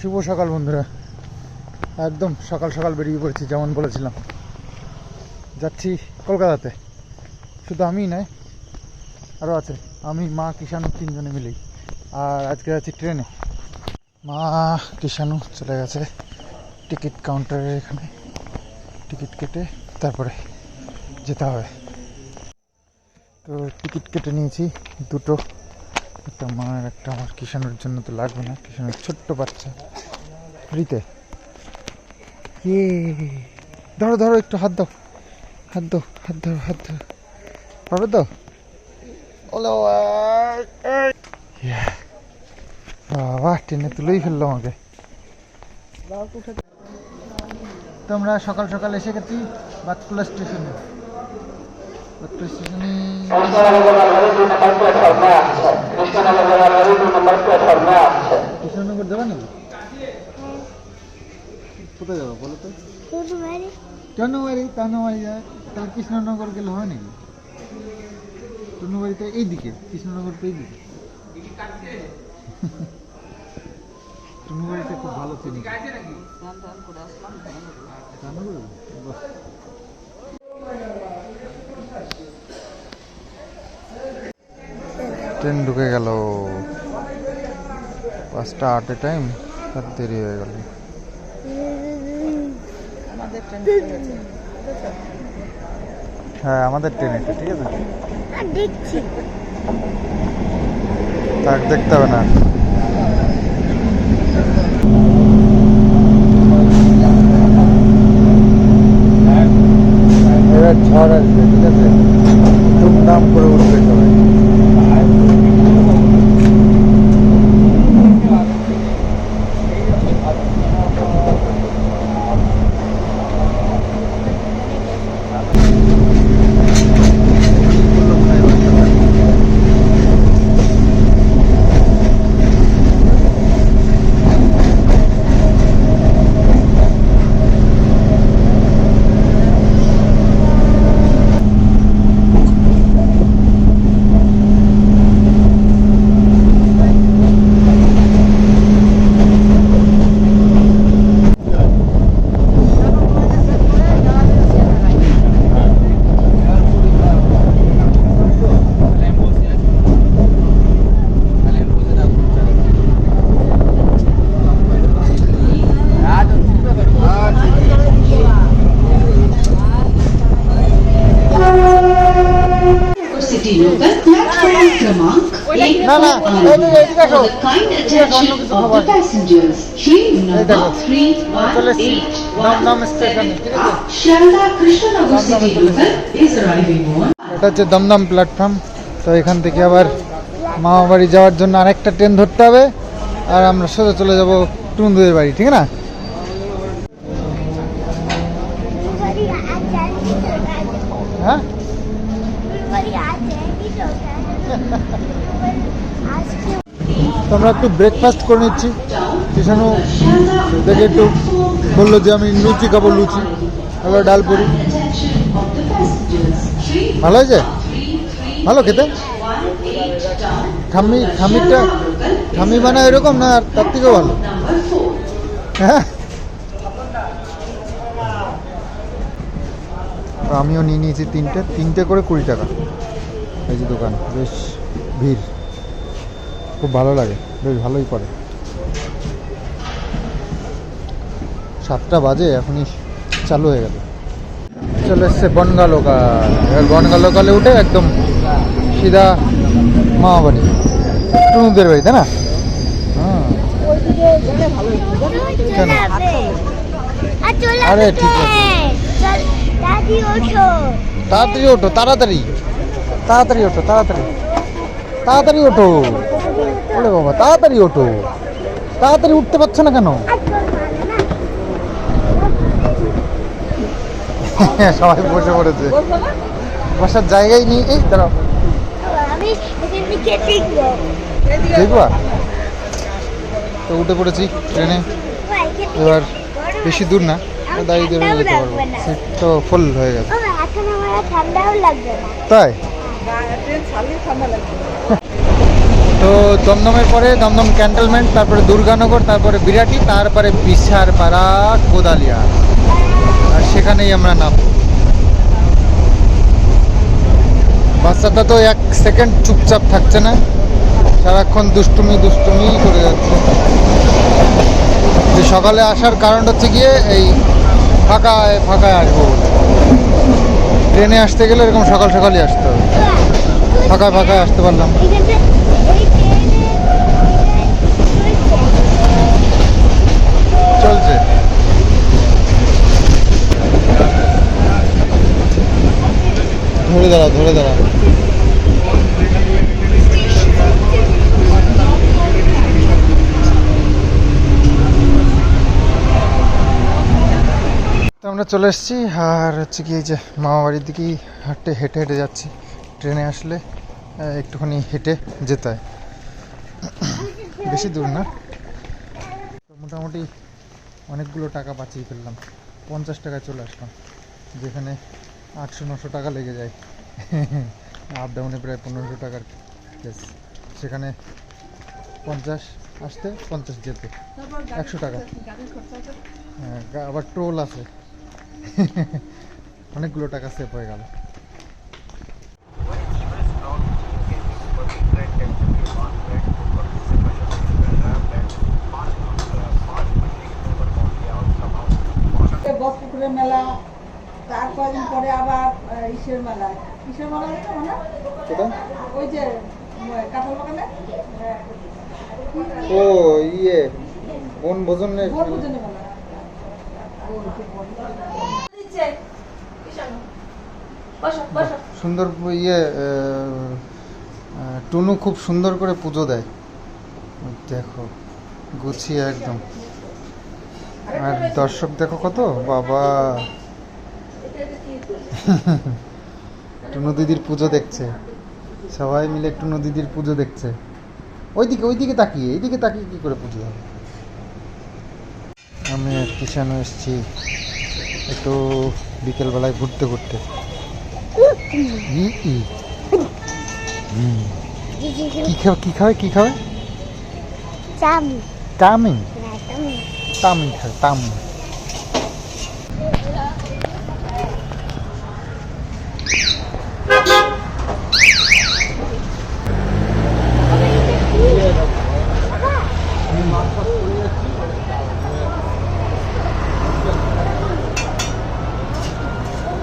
শুভ সকাল, বন্ধুরা। একদম সকাল সকাল বেরিয়ে পড়েছি, যেমন বলেছিলাম। যাচ্ছি কলকাতাতে। শুধু আমিই নয় আরও আছে। আমি, মা, কিষাণু তিনজনে মিলেই। আর আজকে যাচ্ছি ট্রেনে। মা, কিষাণু চলে গেছে টিকিট কাউন্টারের এখানে। টিকিট কেটে তারপরে যেতে হবে। তো টিকিট কেটে নিয়েছি দুটো। একটা মায়ের একটা আমার কিষাণুর জন্য তো লাগবে না, কিষাণুর ছোট্ট বাচ্চা। ফ্রিতে। ইয়ে ধরো ধরো, একটু হাত দাও। হাত দাও, হাত ধরো হাত ধরো পারবে তো? ওলে বাবা, টেনে তুলেই ফেলল আমাকে। তো আমরা সকাল সকাল এসে গেছি বাতকুলা স্টেশনে। বাতকুলা স্টেশনে কৃষ্ণনগর দেবে নাকি? কোথায় যাব বলো তো? টনুবাড়ি টনুবাড়ি যায়। তাহলে কৃষ্ণনগর গেলে হয় নাকি? টনুবাড়ি তো এইদিকে কৃষ্ণনগর তো এইদিকে। টনুবাড়িটা খুব ভালো চিনি? বাহ। ট্রেন ঢুকে গেল। পাঁচটা আটে টাইম তার দেরি হয়ে গেল। হ্যাঁ আমাদের ট্রেন এটা ঠিক আছে? দেখছি। তাক দেখতে হবে না। এবার ঝড় আসবে ঠিক আছে? দুমদাম করে উঠবে সবাই। না না দমদম স্টেশন এটা হচ্ছে দমদম প্ল্যাটফর্ম তো এখান থেকে আবার মামা বাড়ি যাওয়ার জন্য আরেকটা ট্রেন ধরতে হবে। আর আমরা সোজা চলে যাব টুন্দুদের বাড়ি ঠিক না? হ্যাঁ? তো আমরা একটু ব্রেকফাস্ট করে নিচ্ছি। কিষানু দেখে একটু বলল যে আমি লুচি খাব, লুচি। এবার ডাল পুরি। ভালো হয়েছে? ভালো খেতে? ঠাম্মি ঠাম্মিটা ঠাম্মি বানায় এরকম না আর তার থেকেও ভালো? হ্যাঁ। আমিও নিয়ে নিয়েছি তিনটে তিনটে করে কুড়ি টাকা। এই যে দোকান বেশ ভিড়। খুব ভালো লাগে বেশ ভালোই করে সাতটা বাজে এখনই চালু হয়ে গেল। চলে এসছে বনগা লোকাল এবার বনগা লোকালে উঠে একদম সিধা মামা বাড়ি টুনুদের বাড়ি তাই না? হ্যাঁ। আরে, ঠিক আছে। তাড়াতাড়ি ওঠো তাড়াতাড়ি। তাড়াতাড়ি ওঠো তাড়াতাড়ি। তাড়াতাড়ি ওঠো। ওরে বাবা তাড়াতাড়ি ওঠো। তাড়াতাড়ি উঠতে পারছ না কেন? সবাই বসে পড়েছে। বসার জায়গায় নেই। এই দাঁড়াও। দেখবা? তো উঠে পড়েছি ট্রেনে। এবার বেশি দূর না দাঁড়িয়ে দাঁড়িয়ে যেতে পারব। সিট তো ফুল হয়ে গেছে। তাই? তো দমদমের পরে দমদম ক্যান্টনমেন্ট, তারপরে দুর্গানগর, তারপরে বিরাটি, তারপরে বিশারপাড়া, কোদালিয়া। আর সেখানেই আমরা নামবো। বাচ্চাটা তো এক সেকেন্ড চুপচাপ থাকছে না। সারাক্ষণ দুষ্টুমি দুষ্টুমি করে যাচ্ছে। যে সকালে আসার কারণটা হচ্ছে গিয়ে এই ফাঁকায় ফাঁকায় আসব ট্রেনে আসতে গেলে এরকম সকাল সকালই আসতে হবে। ফাঁকায় ফাঁকায় আসতে পারলাম। চলছে। ধরে দাঁড়া ধরে দাঁড়া। আমরা চলে এসেছি, আর হচ্ছে কি এই যে মামাবাড়ির দিকেই হাঁটতে হেঁটে হেঁটে যাচ্ছি। ট্রেনে আসলে। একটুখানি হেঁটে যেতে হয়। বেশি দূর না। মোটামুটি অনেকগুলো টাকা বাঁচিয়ে ফেললাম। পঞ্চাশ টাকায় চলে আসলাম, যেখানে আটশো, নশো টাকা লেগে যায়। আপ ডাউনে প্রায় পনেরোশো টাকার কেস সেখানে পঞ্চাশ আসতে, পঞ্চাশ যেতে। একশো টাকা। হ্যাঁ আবার টোল আছে। অনেকগুলো টাকা সেভ হয়ে গেল বসপুকুরের মেলা তার কয়েকদিন পরে আবার ইসের মেলা ইসের মেলা না ওই যে উম, কাঁঠাল বাগানে? ও ইয়ে বন ভোজনের ভোর পুজনের মেলা সুন্দর ইয়ে টুনু খুব সুন্দর করে পুজো দেয়। দেখো গুছিয়ে একদম। আর দর্শক দেখো কত? বাবা। টুনু দিদির পুজো দেখছে। সবাই মিলে টুনু দিদির পুজো দেখছে। ওইদিকে ওইদিকে তাকিয়ে এইদিকে তাকিয়ে কি করে পুজো হবে? আমি আর কিষানও এসেছি একটু বিকেলবেলায় ঘুরতে ঘুরতে। কি খাবে কি খাবে কি খাবে চামি তামিং না চামি তামিং খাবে তামিং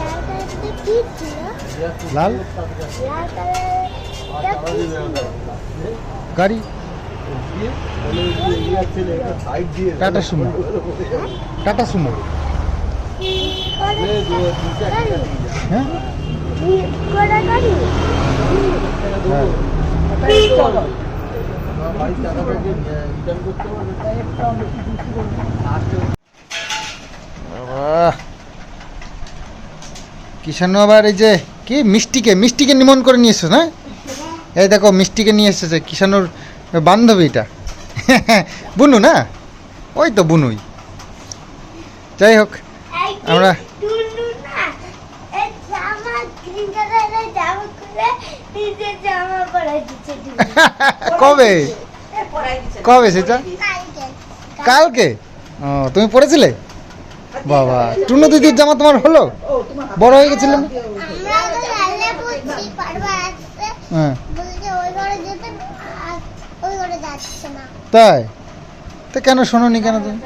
লাল কালারটা কি ছিল লাল? গাড়ি? টাটা সুমো। টাটা সুমো। বাবা। কিষানু আবার এই যে কি? মিষ্টিকে মিষ্টিকে নিমন করে নিয়ে এসছো না? এই দেখো মিষ্টিকে নিয়ে এসেছে কিষানুর বান্ধবী এটা। বুনু না? ওই তো বুনুই। যাই হোক আমরা কবে? কবে সেটা? কালকে। ও তুমি পড়েছিলে বাবা টুনু দিদির জামা তোমার হলো? বড় হয়ে গেছিল না আমরা তো লালে বলছি পারবা আসতে হ্যাঁ। বলছে ওই ঘরে যেতে আর ওই ঘরে যাচ্ছে না। তাই? তো কেন শোনোনি কেন তুমি?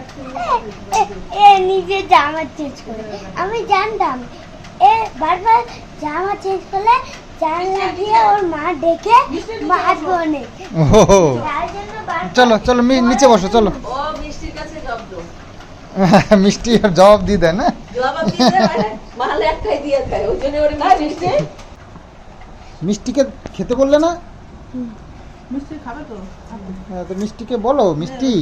এ, এ নিজে জামা চেঞ্জ করে। আমি জানতাম এ বারবার জামা চেঞ্জ করলে জানলা দিয়ে ওর মা ডেকে চলো চলো মি- নিচে বসো চলো। ও মিষ্টির কাছে জব্দ মিষ্টি আর জবাব দিয়ে দেয় না? জবাব দিয়ে দেয়, মাল একটাই দিয়ে খায় ওই জন্য ওর মিষ্টি। মিষ্টিকে খেতে বললে না? মিষ্টি খাবে তো? হ্যাঁ, তো মিষ্টিকে বলো মিষ্টি।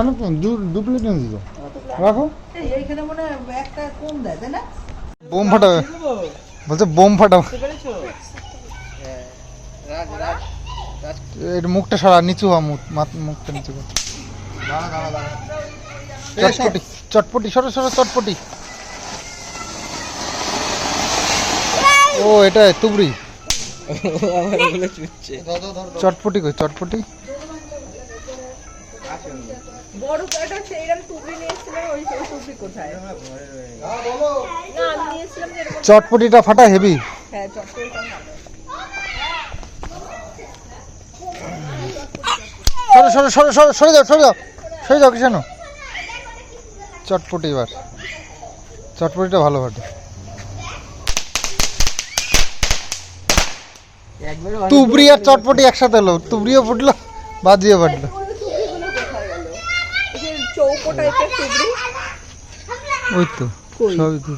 অনেক দু দু প্লেট নিয়ে দিত রাখো। এইখানে মনে একটা কম দেয় তাই না? বোম ফাটাবে। বলছে বোম ফাটাবে। এর মুখটা সারা নিচু হওয়া মুখ মুখটা নিচু কর। চটপটি চটপটি সরো সরো চটপটি ও এটা তুবড়ি চটপটি কই চটপটি বড় কয়টা হচ্ছে এরকম নিয়েছিলাম ওই ওই কোথায় না আমি নিয়েছিলাম চটপটিটা ফাটা হেভি হ্যাঁ ভালো সরো সরো সরো সরো সরে যাও সরে যাও সরে যাও কিষানু। চটপটি এবার। চটপটিটা ভালো ফাটে তুবড়ি আর চটপটি একসাথে এলো। তুবড়িও ফুটলো বাজিয়ে ফাটলো ওই তো সবই তো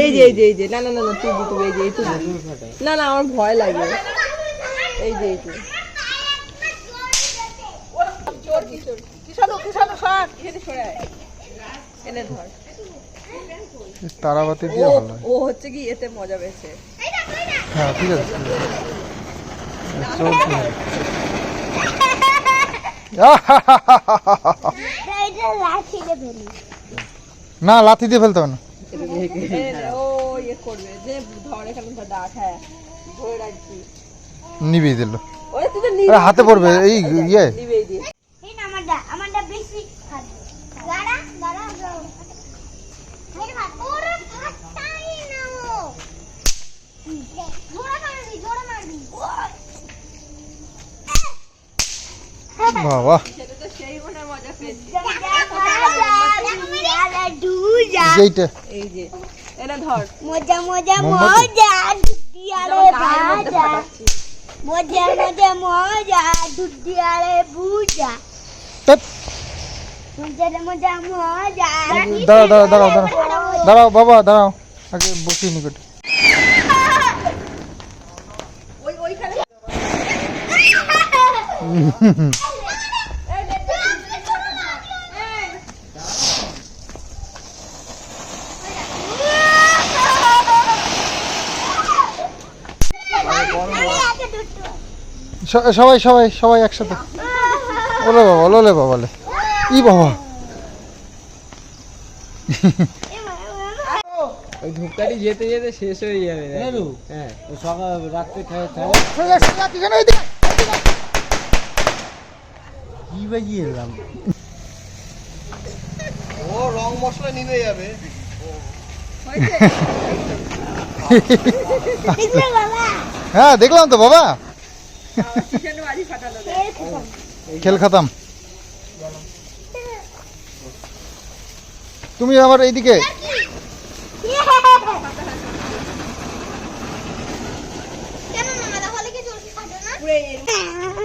এই যে এই যে এই যে না না না এই যে এই না না আমার ভয় লাগে। এই যে এই যে কিষানু কিষানু সর এখানে সরে আয় এনে ধর তারাবাতি দিয়ে ভালো ও হচ্ছে কি এতে মজা পেয়েছে। হ্যাঁ ঠিক আছে না লাথি দিয়ে ফেলতে হবে না। ইয়ে হ্যাঁ। নিবিয়ে দিল। হাতে পড়বে এই ইয়ে নিবেই দিয়ে এই না আমারটা আমারটা বেশি খাবে দাঁড়া দাঁড়া দাঁড়া মেরে মার ওরে ফাটাই না ও জোরে মারবি জোরে মারবি বাবা। যেইটা এই যে এটা ধর মজা মজা? মজা মধ্যে ভাজা। মজা মজা মজা বুজা। মজা মজা মজা। দাঁড়াও দাঁড়াও দাঁড়াও দাঁড়াও। দাঁড়াও বাবা দাঁড়াও। আগে বসি নিকট ওই ওইখানে সবাই সবাই সবাই একসাথে। ওলে বাবা ওলে বাবা ওলে। ই বাবা। ধূপকাঠি যেতে যেতে শেষ হয়ে যাবে হ্যাঁ। ও সকাল রাত্রে খায় খায়। কি বাজিয়ে এলাম? হ্যাঁ দেখলাম তো বাবা কিষানু বাড়ি ফাটালো রে। খেল খাতাম। তুমি আমার এইদিকে।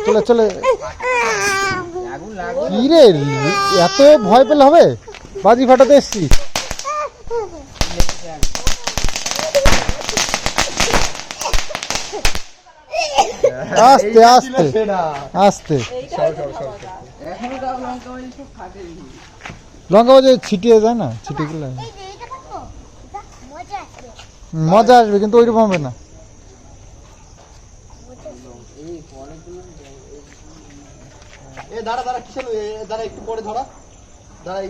চলে চলে। কি রে, এত ভয় পেলে হবে? বাজি ফাটাতে এসছি। আস্তে আস্তে আস্তে। লঙ্কা বাজে ছিটিয়ে যায় না? ছিটিয়ে গেলে মজা মজা আসবে কিন্তু ওইরকম হবে না। এ দাঁড়া দাঁড়া কিসের? দাঁড়া একটু পরে ধরা। দাঁড়া